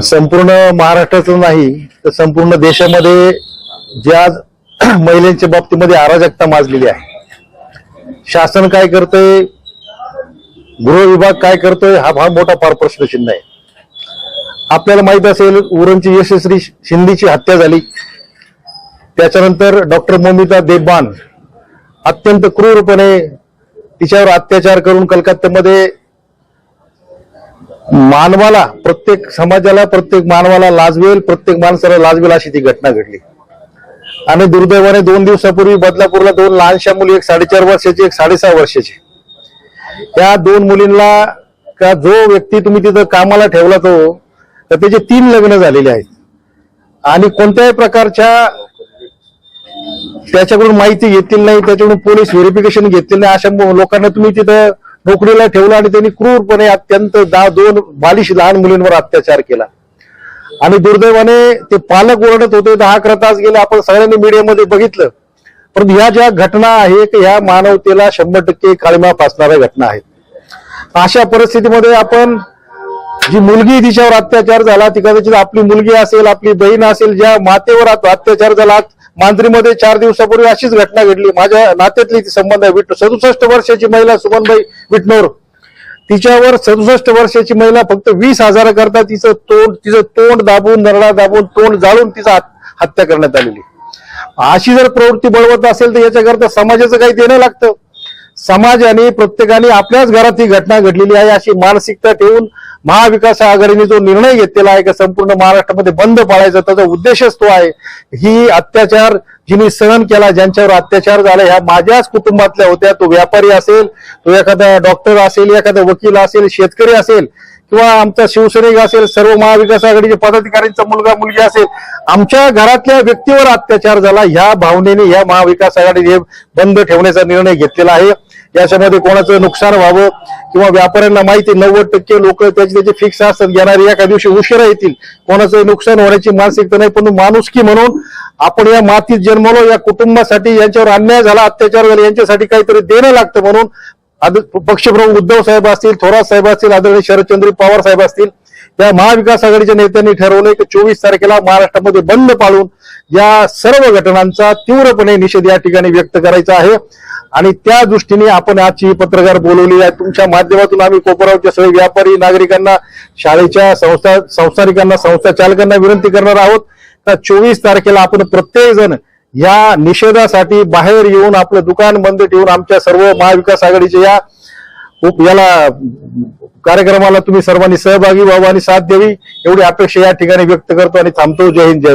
संपूर्ण महाराष्ट्राचं नाही तर संपूर्ण देशामध्ये जे आज महिलांच्या बाबतीमध्ये अराजकता माजलेली आहे. शासन काय करतंय? गृह विभाग काय करतोय? हा फार मोठा फार प्रश्नचिन्ह आहे. आपल्याला माहीत असेल उरणची यशस्वी शिंदेची हत्या झाली. त्याच्यानंतर डॉक्टर मोमिता देबबान अत्यंत क्रूरपणे तिच्यावर अत्याचार करून कलकत्त्यामध्ये मानवाला प्रत्येक समाजाला प्रत्येक मानवाला लाजवेल प्रत्येक माणसाला लाजवेल अशी ती घटना घडली. आणि दुर्दैवाने दोन दिवसापूर्वी बदलापूरला दोन लहानशा मुली एक साडेचार वर्षाची एक साडेसहा वर्षाची. त्या दोन मुलींना का जो व्यक्ती तुम्ही तिथं कामाला ठेवला तो तर त्याचे तीन लग्न झालेले आहेत. आणि कोणत्याही प्रकारच्या त्याच्याकडून माहिती घेतली नाही त्याच्याकडून पोलीस व्हेरिफिकेशन घेतलेलं नाही अशा लोकांना तुम्ही तिथं नोकरीला ठेवलं आणि त्यांनी क्रूरपणे अत्यंत दा दोन बालिश लहान मुलींवर अत्याचार केला. आणि दुर्दैवाने ते पालक ओरडत होते दहा अकरा तास गेले आपण सगळ्यांनी मीडियामध्ये बघितलं. परंतु ह्या ज्या घटना आहेत ह्या मानवतेला शंभर टक्के काळीमा फासणाऱ्या घटना आहेत. अशा परिस्थितीमध्ये आपण जी मुलगी तिच्यावर अत्याचार झाला ती कदाचित आपली मुलगी असेल आपली बहीण असेल ज्या मातेवर अत्याचार झाला मांजरीमध्ये चार दिवसापूर्वी अशीच घटना घडली. माझ्या नात्यातली ती संबंध आहे. विट सदुसष्ट वर्षाची महिला सुमनबाई विटनोर तिच्यावर सदुसष्ट वर्षाची महिला फक्त वीस हजाराकरता तिचं तोंड तिचं तोंड दाबून नरडा दाबून तोंड जाळून तिचा हत्या करण्यात आलेली. अशी जर प्रवृत्ती बळवत असेल तर याच्याकरता समाजाचं काही देणं लागतं. समाजाने प्रत्येकाने आपल्याच घरात ही घटना घडलेली आहे अशी मानसिकता ठेवून महाविकास आघाडीने जो निर्णय घेतलेला आहे की संपूर्ण महाराष्ट्रामध्ये बंद पाळायचा त्याचा उद्देशच तो आहे. ही अत्याचार जिने सहन केला ज्यांच्यावर अत्याचार झाला ह्या माझ्याच कुटुंबातल्या होत्या. तो व्यापारी असेल तो एखादा डॉक्टर असेल एखादा वकील असेल शेतकरी असेल किंवा आमचा शिवसैनिक असेल सर्व महाविकास आघाडीचे पदाधिकाऱ्यांचा मुलगा मुलगी असेल आमच्या घरातल्या व्यक्तीवर अत्याचार झाला ह्या भावनेने ह्या महाविकास आघाडीने बंद ठेवण्याचा निर्णय घेतलेला आहे. याच्यामध्ये कोणाचं नुकसान व्हावं किंवा व्यापाऱ्यांना माहिती नव्वद टक्के लोक त्याचे त्याचे फिक्स असतात घेणारे एका दिवशी उशिरा येतील. कोणाचं नुकसान होण्याची मानसिकता नाही पण माणुसकी म्हणून आपण या मातीत जन्मलो या कुटुंबासाठी यांच्यावर अन्याय झाला अत्याचार झाला यांच्यासाठी काहीतरी देणं लागतं म्हणून पक्षप्रमुख उद्धव साहेब असतील थोरात साहेब असतील आदरणीय शरदचंद्र पवार साहेब असतील या महाविकास आघाडीच्या नेत्यांनी ठरवलंय की चोवीस तारखेला महाराष्ट्रामध्ये बंद पाळून या सर्व घटनांचा तीव्रपणे निषेध या ठिकाणी व्यक्त करायचा आहे. आणि त्या दृष्टीने आपण आजची पत्रकार बोलवली आहे. तुमच्या माध्यमातून आम्ही कोपरावच्या सगळे व्यापारी नागरिकांना शाळेच्या संस्था संस्थानिकांना संस्था चालकांना विनंती करणार आहोत. तर चोवीस तारखेला आपण प्रत्येक जण या निषेधासाठी बाहेर येऊन आपलं दुकान बंद ठेवून आमच्या सर्व महाविकास आघाडीच्या या उप याला कार्यक्रमाला तुम्ही सर्वांनी सहभागी व्हावं आणि साथ द्यावी एवढी अपेक्षा या ठिकाणी व्यक्त करतो आणि थांबतो. जय हिंद जय